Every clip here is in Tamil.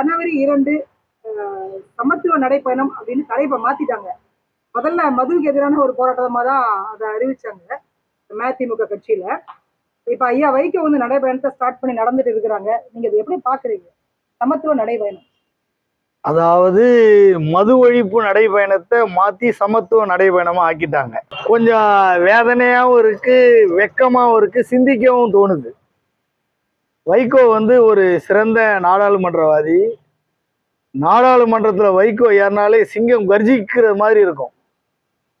ஜனவரி இரண்டு சமத்துவ நடைப்பயணம் அப்படின்னு தலைப்பை மாத்திட்டாங்க. முதல்ல மதுவுக்கு எதிரான ஒரு போராட்டமாக தான் அதை அறிவிச்சாங்க மதிமுக கட்சியில. இப்ப ஐயா வைகோ வந்து நடைபயணத்தை ஸ்டார்ட் பண்ணி நடந்துட்டு இருக்கிறாங்க. நீங்க இதை எப்படி பாக்குறீங்க? சமத்துவ நடைபயணம் அதாவது மது ஒழிப்பு நடைபயணத்தை மாத்தி சமத்துவ நடைபயணமா ஆக்கிட்டாங்க. கொஞ்சம் வேதனையாவும் இருக்கு வெக்கமாவும் இருக்கு சிந்திக்கவும் தோணுது. வைகோ வந்து ஒரு சிறந்த நாடாளுமன்றவாதி. நாடாளுமன்றத்தில் வைகோ ஏறினாலே சிங்கம் கர்ஜிக்கிற மாதிரி இருக்கும்.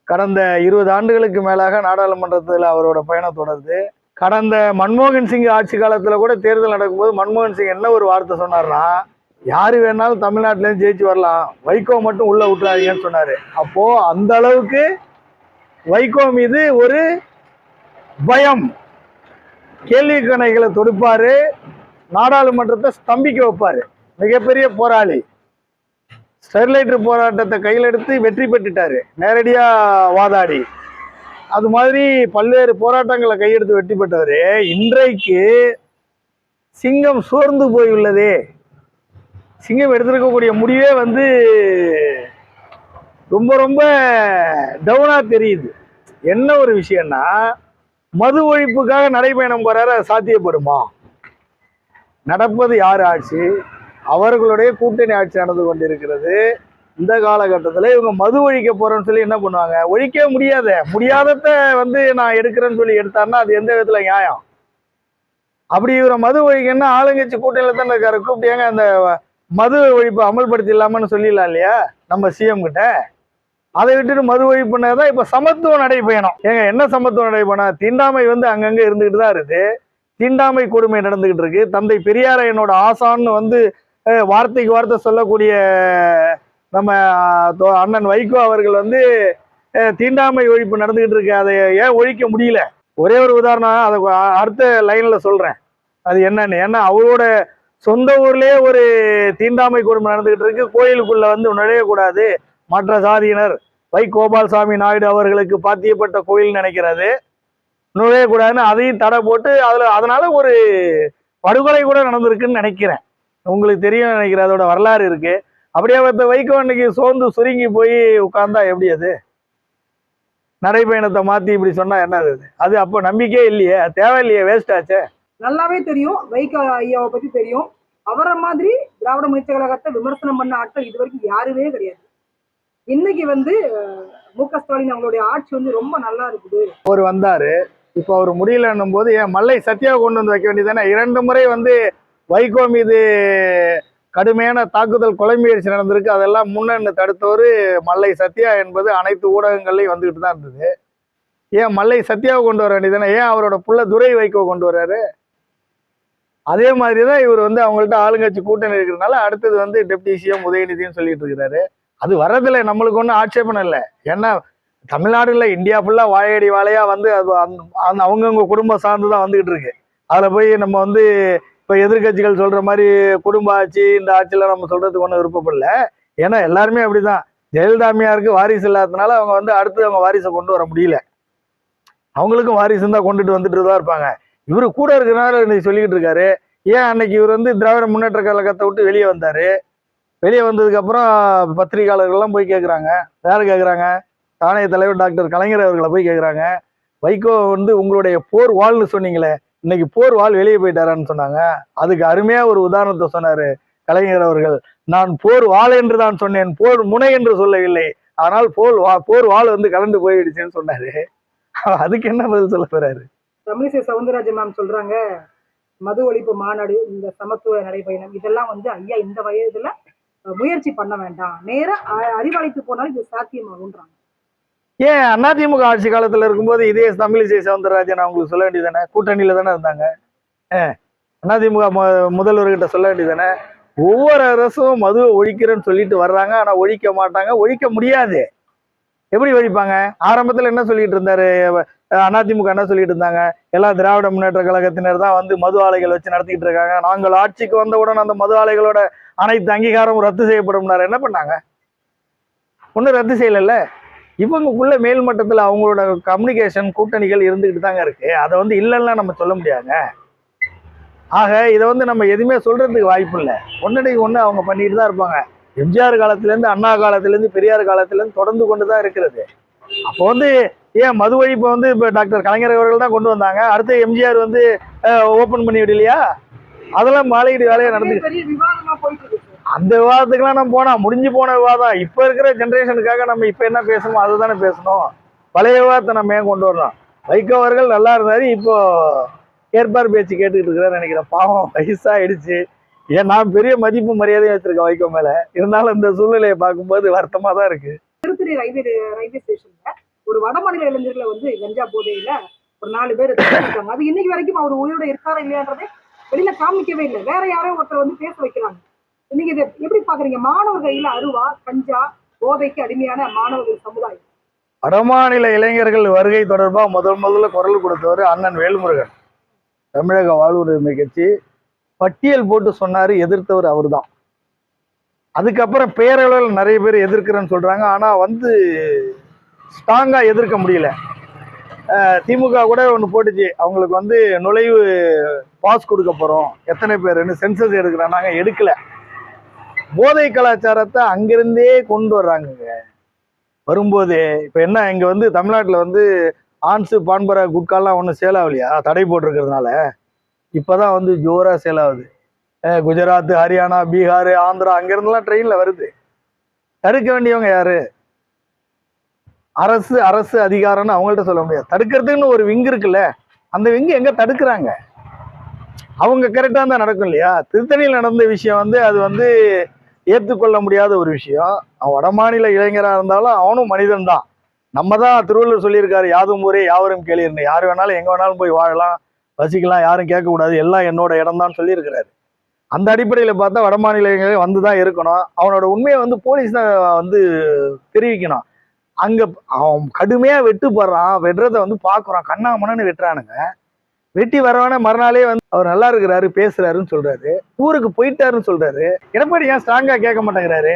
கடந்த இருபது ஆண்டுகளுக்கு மேலாக நாடாளுமன்றத்தில் அவரோட பயணம் தொடருது. கடந்த மன்மோகன் சிங் ஆட்சி காலத்தில் கூட தேர்தல் நடக்கும்போது மன்மோகன் சிங் என்ன ஒரு வார்த்தை சொன்னார்னா யார் வேணாலும் தமிழ்நாட்டிலேருந்து ஜெயிச்சு வரலாம். வைகோ மட்டும் உள்ள விட்டுறாதீங்கன்னு சொன்னார். அப்போது அந்த அளவுக்கு வைகோ மீது ஒரு பயம். கேள்வி கணைகளை தொடுப்பாரு. நாடாளுமன்றத்தை ஸ்தம்பிக்க வைப்பாரு. மிகப்பெரிய போராளி. ஸ்டெர்லைட்டர் போராட்டத்தை கையில் எடுத்து வெற்றி பெற்றுட்டாரு. நேரடியாக வாதாடி. அது மாதிரி பல்வேறு போராட்டங்களை கையெடுத்து வெற்றி பெற்றவர். இன்றைக்கு சிங்கம் சோர்ந்து போய் உள்ளதே சிங்கம் எடுத்திருக்கக்கூடிய முடிவே வந்து ரொம்ப ரொம்ப டவுனாக தெரியுது. என்ன ஒரு விஷயம்னா மது ஒழிப்புக்காக நடைபயணம் போறாரு? அது சாத்தியப்படுமா? நடப்பது யார் ஆட்சி? அவர்களுடைய கூட்டணி ஆட்சி நடந்து கொண்டிருக்கிறது. இந்த காலகட்டத்தில் இவங்க மது ஒழிக்க போறேன்னு சொல்லி என்ன பண்ணுவாங்க? ஒழிக்கவே முடியாத. முடியாதத வந்து நான் எடுக்கிறேன்னு சொல்லி எடுத்தாருன்னா அது எந்த விதத்துல நியாயம்? அப்படி இவரை மது ஒழிக்கன்னா ஆளுங்கட்சி கூட்டணியில தானே இருக்காரு. கூப்பிட்டியாங்க அந்த மது ஒழிப்பு அமல்படுத்திடலாமான்னு சொல்லிடலாம் இல்லையா? நம்ம சிஎம் கிட்ட. அதை விட்டுட்டு மது ஒழிப்புனா தான் இப்போ சமத்துவ நடைபயணம் ஏங்க என்ன சமத்துவ நடைபயணம் தீண்டாமை வந்து அங்கங்கே இருந்துகிட்டு தான் இருக்குது தீண்டாமை கொடுமை நடந்துகிட்டு இருக்கு. தந்தை பெரியாரை என்னோட ஆசான்னு வந்து வார்த்தைக்கு வார்த்தை சொல்லக்கூடிய நம்ம தோ- அண்ணன் வைகோ அவர்கள் வந்து தீண்டாமை ஒழிப்பு நடந்துகிட்டு இருக்கு. அதை ஏன் ஒழிக்க முடியல? ஒரே ஒரு உதாரணம் அதை அடுத்த லைனில் சொல்கிறேன் அது என்னன்னு? ஏன்னா அவரோட சொந்த ஊர்லேயே ஒரு தீண்டாமை கொடுமை நடந்துகிட்டு இருக்கு. கோயிலுக்குள்ளே வந்து நுழையக்கூடாது மற்ற சாதியினர் வை கோபால்சாமி நாயுடு அவர்களுக்கு பாத்தியப்பட்ட கோயில் நினைக்கிறது. நுழையக்கூடாதுன்னு அதையும் தடை போட்டு அதுல அதனால ஒரு படுகொலை கூட நடந்திருக்குன்னு நினைக்கிறேன். உங்களுக்கு தெரியும் நினைக்கிறேன் அதோட வரலாறு இருக்கு. அப்படியே அந்த வைகோ அன்னைக்கு சோர்ந்து சுருங்கி போய் உட்கார்ந்தா எப்படி அது? நடைபயணத்தை மாத்தி இப்படி சொன்னா என்ன அது? அது அப்போ நம்பிக்கையே இல்லையே தேவையில்லையே வேஸ்ட் ஆச்சே. நல்லாவே தெரியும் வைகோ ஐயாவை பத்தி தெரியும். அவரை மாதிரி திராவிட முன்னேற்ற கழகத்தை விமர்சனம் பண்ண ஆட்கள் இது வரைக்கும் யாருமே கிடையாது. இன்னைக்கு வந்து மு க ஸ்டாலின் அவங்களுடைய ஆட்சி வந்து ரொம்ப நல்லா இருக்குது. அவர் வந்தாரு. இப்போ அவர் முடியலன்னும் போது ஏன் மல்லை சத்யாவை கொண்டு வந்து வைக்க வேண்டியதானே இரண்டு முறை வந்து வைகோ மீது கடுமையான தாக்குதல் கொலை முயற்சி நடந்திருக்கு. அதெல்லாம் முன்னன்னு தடுத்தவர் மல்லை சத்யா என்பது அனைத்து ஊடகங்கள்லையும் வந்துகிட்டு தான் இருந்தது. ஏன் மல்லை சத்யாவை கொண்டு வர வேண்டியதானே ஏன் அவரோட புள்ள துரை வைகோ கொண்டு வர்றாரு? அதே மாதிரி தான் இவர் வந்து அவங்கள்ட்ட ஆளுங்கட்சி கூட்டணி இருக்கிறதுனால அடுத்தது வந்து டெப்டி சிஎம் உதயநிதினு சொல்லிட்டு இருக்கிறாரு. அது வர்றதில்ல நம்மளுக்கு ஒன்றும் ஆட்சேபணம் இல்லை. ஏன்னா தமிழ்நாடு இல்லை இந்தியா ஃபுல்லாக வாழையடி வாழையாக வந்து அது அந்த- அந்த அவங்கவுங்க குடும்பம் சார்ந்து தான் வந்துக்கிட்டு இருக்கு. அதில் போய் நம்ம வந்து இப்போ எதிர்க்கட்சிகள் சொல்கிற மாதிரி குடும்ப ஆட்சி இந்த ஆட்சியெல்லாம் நம்ம சொல்கிறதுக்கு ஒன்றும் விருப்பப்படல. ஏன்னா எல்லாருமே அப்படிதான். ஜெயலலிதாமியாருக்கு வாரிசு இல்லாததுனால அவங்க வந்து அடுத்து அவங்க வாரிசை கொண்டு வர முடியல. அவங்களுக்கும் வாரிசு தான் கொண்டுட்டு வந்துட்டு தான் இருப்பாங்க. இவர் கூட இருக்கிறனால இன்னைக்கு சொல்லிக்கிட்டு இருக்காரு. ஏன் அன்னைக்கு இவர் வந்து திராவிட முன்னேற்ற கழகத்தை விட்டு வெளியே வந்தாரு? வெளியே வந்ததுக்கு அப்புறம் பத்திரிகையாளர்கள்லாம் போய் கேட்குறாங்க யார் கேட்குறாங்க தானே தலைவர் டாக்டர் கலைஞர் அவர்களை போய் கேட்குறாங்க வைகோ வந்து உங்களுடைய போர் வாள்னு சொன்னீங்களே இன்னைக்கு போர் வாள் வெளியே போயிட்டாரான்னு சொன்னாங்க. அதுக்கு அருமையா ஒரு உதாரணத்தை சொன்னாரு கலைஞர் அவர்கள். நான் போர் வாள் என்று தான் சொன்னேன் போர் முனை என்று சொல்லவில்லை. ஆனால் போர் வா போர் வாள் வந்து கலந்து போயிடுச்சுன்னு சொன்னாரு. அதுக்கு என்ன பதில் சொல்ல போறாரு? தமிழிசை சவுந்தரராஜன் மேம் சொல்றாங்க மது ஒழிப்பு மாநாடு இந்த சமத்துவ நடைபயணம் இதெல்லாம் வந்து ஐயா இந்த வயதுல முயற்சி பண்ண வேண்டாம். நேரா அ- அறிவாளைக்கு போனாலும் இது சாத்தியமாகுன்றாங்க ஏன் அதிமுக ஆட்சி காலத்துல இருக்கும்போது இதே தமிழிசை சவுந்தரராஜன் அவங்களுக்கு சொல்ல வேண்டியதானே கூட்டணியில தானே இருந்தாங்க. அதிமுக முதல்வர்கிட்ட சொல்ல வேண்டியதானே ஒவ்வொரு அரசும் மதுவை ஒழிக்கிறேன்னு சொல்லிட்டு வர்றாங்க. ஆனா ஒழிக்க மாட்டாங்க. ஒழிக்க முடியாது. எப்படி ஒழிப்பாங்க? ஆரம்பத்துல என்ன சொல்லிட்டு இருந்தாரு? அதிமுக என்ன சொல்லிட்டு இருந்தாங்க? எல்லாம் திராவிட முன்னேற்ற கழகத்தினர் தான் வந்து மது ஆலைகள் வச்சு நடத்திக்கிட்டு இருக்காங்க. நாங்கள் ஆட்சிக்கு வந்தவுடன் அந்த மது ஆலைகளோட அனைத்து அங்கீகாரமும் ரத்து செய்யப்படும்னாரு. என்ன பண்ணாங்க? ஒன்றும் ரத்து செய்யலைல்ல? இவங்களுக்குள்ள மேல்மட்டத்தில் அவங்களோட கம்யூனிகேஷன் கூட்டணிகள் இருந்துகிட்டு தாங்க இருக்கு. அதை வந்து இல்லைன்னா நம்ம சொல்ல முடியாதுங்க. ஆக இதை வந்து நம்ம எதுவுமே சொல்றதுக்கு வாய்ப்பு இல்லை. ஒன்னடைக்கு ஒன்று அவங்க பண்ணிட்டு தான் இருப்பாங்க. எம்ஜிஆர் காலத்துலேருந்து அண்ணா காலத்துலேருந்து பெரியார் காலத்துலேருந்து தொடர்ந்து கொண்டு தான் இருக்கிறது. அப்போ வந்து ஏன் மது ஒழிப்பை வந்து இப்போ டாக்டர் கலைஞர் அவர்கள் தான் கொண்டு வந்தாங்க? அடுத்து எம்ஜிஆர் வந்து ஓப்பன் பண்ணி விடலையா அதெல்லாம் மாலையீடு வேலையை நடந்து. அந்த விவாதத்துக்குலாம் நம்ம போனா முடிஞ்சு போன விவாதம். இப்போ இருக்கிற ஜென்ரேஷனுக்காக நம்ம இப்போ என்ன பேசணுமோ அதை தானே பேசணும். பழைய விவாதத்தை நம்ம ஏன் கொண்டு வரணும்? வைகோ அவர்கள் நல்லா இருந்தாரு இப்போ ஏற்பார் பேச்சு கேட்டுக்கிட்டு இருக்கிறாரு நினைக்கிறேன். பாவம் வயசாயிடுச்சு. ஏன் நான் பெரிய மதிப்பு மரியாதையும் வச்சிருக்கேன் வைகோ மேல. இருந்தாலும் இந்த சூழ்நிலையை பார்க்கும்போது வருத்தமா தான் இருக்கு. திருத்தணி ரயில்வே ரயில்வே ஸ்டேஷன்ல ஒரு வடமாநில இளைஞர்களை வந்து கஞ்சா போதையில ஒரு நாலு பேர் இருக்காங்க அது இன்னைக்கு வரைக்கும் அவர் உயிரோட இருக்காரா இல்லையான்றதே வெளியில காமிக்கவே இல்லை. வேற யாரையும் ஒருத்தர் வந்து பேச வைக்கிறாங்க. நீங்க இதை எப்படி பாக்குறீங்க மாணவர் கையில அருவா கஞ்சா போதைக்கு அடிமையான மாணவர்கள் சமுதாயம். வடமாநில இளைஞர்கள் வருகை தொடர்பா முதல் முதல்ல குரல் கொடுத்தவர் அண்ணன் வேல்முருகன். தமிழக வாழ்வுரிமை கட்சி பட்டியல் போட்டு சொன்னாரு எதிர்த்தவர் அவர்தான். அதுக்கப்புறம் பேரளவில் நிறைய பேர் எதிர்க்கிறேன்னு சொல்றாங்க. ஆனா வந்து ஸ்ட்ராங்காக எதிர்க்க முடியல. திமுக கூட ஒன்று போட்டுச்சு. அவங்களுக்கு வந்து நுழைவு பாஸ் கொடுக்க போகிறோம் எத்தனை பேருன்னு சென்சஸ் எடுக்கிறாங்க. எடுக்கலை. போதை கலாச்சாரத்தை அங்கிருந்தே கொண்டு வர்றாங்கங்க. வரும்போது இப்போ என்ன இங்கே வந்து தமிழ்நாட்டில் வந்து ஆன்ஸு பான்பரா குட்காலாம் ஒன்றும் சேல் ஆகலையா தடை போட்டிருக்கிறதுனால. இப்போ தான் வந்து ஜோராக சேல் ஆகுது குஜராத் ஹரியானா பீகார் ஆந்திரா அங்கேருந்துலாம் ட்ரெயினில் வருது. தடுக்க வேண்டியவங்க யாரு? அரசு அரசு அதிகாரம்னு அவங்கள்ட்ட சொல்ல முடியாது. தடுக்கிறதுக்குன்னு ஒரு விங்கு இருக்குல்ல அந்த விங்கு எங்கே தடுக்கிறாங்க? அவங்க கரெக்டாக தான் நடக்கும் இல்லையா? திருத்தணியில் நடந்த விஷயம் வந்து அது வந்து ஏற்றுக்கொள்ள முடியாத ஒரு விஷயம். அவன் வடமாநில இளைஞராக இருந்தாலும் அவனும் மனிதன் தான். நம்ம தான் திருவள்ளுவர் சொல்லியிருக்காரு யாதும் ஊரே யாவரும் கேளிர்னு. யார் வேணாலும் எங்கே வேணாலும் போய் வாழலாம் வசிக்கலாம் யாரும் கேட்கக்கூடாது எல்லாம் என்னோட இடம் தான் சொல்லியிருக்கிறாரு. அந்த அடிப்படையில் பார்த்தா வடமாநில இளைஞர்கள் வந்து தான் இருக்கணும். அவனோட உண்மையை வந்து போலீஸ் தான் வந்து தெரிவிக்கணும். அங்கே அவன் கடுமையாக வெட்டுப்படுறான் வெட்டுறதை வந்து பார்க்குறான் கண்ணாமண்ணு வெட்டுறானுங்க. வெட்டி வரவானே மறுநாளே வந்து அவர் நல்லா இருக்கிறாரு பேசுறாருன்னு சொல்றாரு. ஊருக்கு போயிட்டாருன்னு சொல்றாரு. எடப்பாடி ஏன் ஸ்ட்ராங்கா கேட்க மாட்டேங்கிறாரு?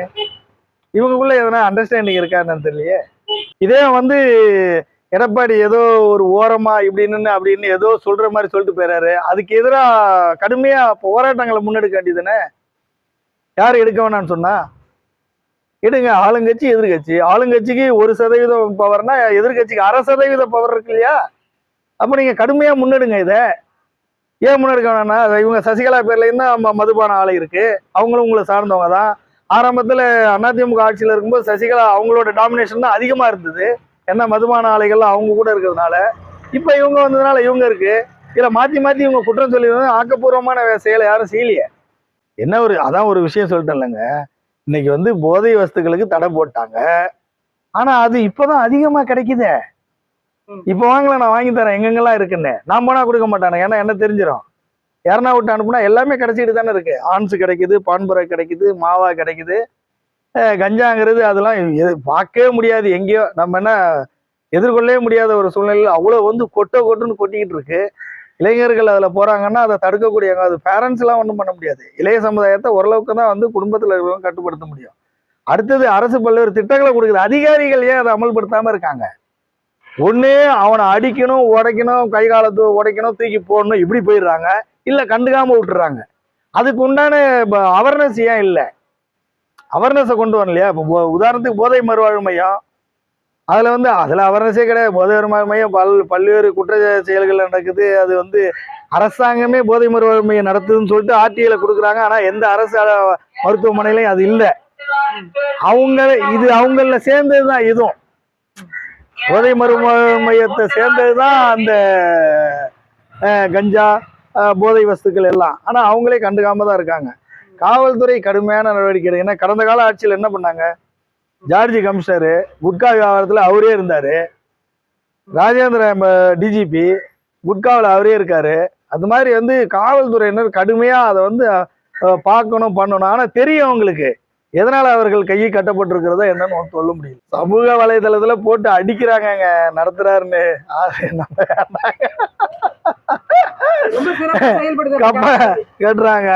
இவங்களுக்குள்ள எதனா அண்டர்ஸ்டாண்டிங் இருக்காருன்னு தெரியலையே. இதே வந்து எடப்பாடி ஏதோ ஒரு ஓரமா இப்படின்னு அப்படின்னு ஏதோ சொல்ற மாதிரி சொல்லிட்டு போயிறாரு. அதுக்கு எதிராக கடுமையா போராட்டங்களை முன்னெடுக்க வேண்டியதுன்னு யார் எடுக்க வேணாம்னு சொன்னா? எடுங்க ஆளுங்கட்சி எதிர்கட்சி. ஆளுங்கட்சிக்கு ஒரு சதவீதம் பவர்னா எதிர்கட்சிக்கு அரை சதவீத பவர் இருக்கு இல்லையா? அப்போ நீங்கள் கடுமையாக முன்னெடுங்க இதை. ஏன் முன்னெடுக்க வேணாம்னா இவங்க சசிகலா பேர்லேயும் தான் மதுபான ஆலை இருக்குது அவங்களும் உங்களை சார்ந்தவங்க தான். ஆரம்பத்தில் அதிமுக ஆட்சியில் இருக்கும்போது சசிகலா அவங்களோட டாமினேஷன் தான் அதிகமாக இருந்தது. ஏன்னா மதுபான ஆலைகள்லாம் அவங்க கூட இருக்கிறதுனால. இப்போ இவங்க வந்ததுனால இவங்க இருக்குது இதில் மாற்றி மாற்றி இவங்க குற்றம் சொல்லி ஆக்கப்பூர்வமான செயலை யாரும் செய்யலையே. என்ன ஒரு அதான் ஒரு விஷயம் சொல்லிட்டேன்லங்க. இன்னைக்கு வந்து போதை வஸ்துக்களுக்கு தடை போட்டாங்க. ஆனால் அது இப்போதான் அதிகமாக கிடைக்குதே. இப்போ வாங்கல நான் வாங்கி தரேன். எங்கெங்கெல்லாம் இருக்குன்னு. நான் போனா கொடுக்க மாட்டானுங்க ஏன்னா என்ன தெரிஞ்சிடும் யாருனா விட்டு அனுப்புனா எல்லாமே கிடைச்சிட்டு தானே இருக்கு. ஆன்ஸ் கிடைக்குது பான்புரை கிடைக்குது மாவா கிடைக்குது. கஞ்சாங்கிறது அதெல்லாம் பார்க்கவே முடியாது. எங்கேயோ நம்ம என்ன எதிர்கொள்ளவே முடியாத ஒரு சூழ்நிலையில் அவ்வளோ வந்து கொட்டை கொட்டுன்னு கொட்டிக்கிட்டு இருக்கு. இளைஞர்கள் அதில் போகிறாங்கன்னா அதை தடுக்கக்கூடியவங்க அது பேரண்ட்ஸ்லாம் ஒன்றும் பண்ண முடியாது. இளைய சமுதாயத்தை ஓரளவுக்கு தான் வந்து குடும்பத்தில் இருக்கிறவங்க கட்டுப்படுத்த முடியும். அடுத்தது அரசு பல்வேறு திட்டங்களை கொடுக்குது. அதிகாரிகள் ஏன் அதை அமல்படுத்தாமல் இருக்காங்க? ஒன்று அவனை அடிக்கணும் உடைக்கணும் கை காலத்து உடைக்கணும் தூக்கி போடணும் இப்படி போயிடுறாங்க. இல்லை கண்டுக்காமல் விட்டுறாங்க. அதுக்கு உண்டான அவேர்னஸ் ஏன் இல்லை? அவேர்னஸை கொண்டு வரலையா இப்போ உதாரணத்துக்கு போதை மறுவாழ்வு மையம். அதில் வந்து அதில் அவர்னஸே கிடையாது. போதை மறுவாழ்வு பல் பல்வேறு குற்ற செயல்கள் நடக்குது. அது வந்து அரசாங்கமே போதை மறுவாழ்வு நடத்துதுன்னு சொல்லிட்டு ஆர்டிஐல கொடுக்குறாங்க. ஆனால் எந்த அரசு மருத்துவமனையிலையும் அது இல்லை. அவங்க இது அவங்கள சேர்ந்தது தான் இதுவும். போதை மறுவாழ்வு மையத்தை சேர்ந்தது தான் அந்த கஞ்சா போதை வஸ்துக்கள் எல்லாம். ஆனால் அவங்களே கண்டுக்காம தான் இருக்காங்க. காவல்துறை கடுமையான நடவடிக்கை ஏன்னா கடந்த கால ஆட்சியில் என்ன பண்ணாங்க? ஜார்ஜி கமிஷனரு குட்கா விவகாரத்தில் அவரே இருந்தாரு. ராஜேந்திர டிஜிபி குட்காவில் அவரே இருக்காரு. அது மாதிரி வந்து காவல்துறையினர் கடுமையா அதை வந்து பார்க்கணும் பண்ணணும். ஆனா தெரியும் அவங்களுக்கு. எதனால அவர்கள் கையை கட்டப்பட்டிருக்கிறதோ என்னன்னு சொல்ல முடியல. சமூக வலைதளத்துல போட்டு அடிக்கிறாங்கங்க கப்ப கேட்டுறாங்க.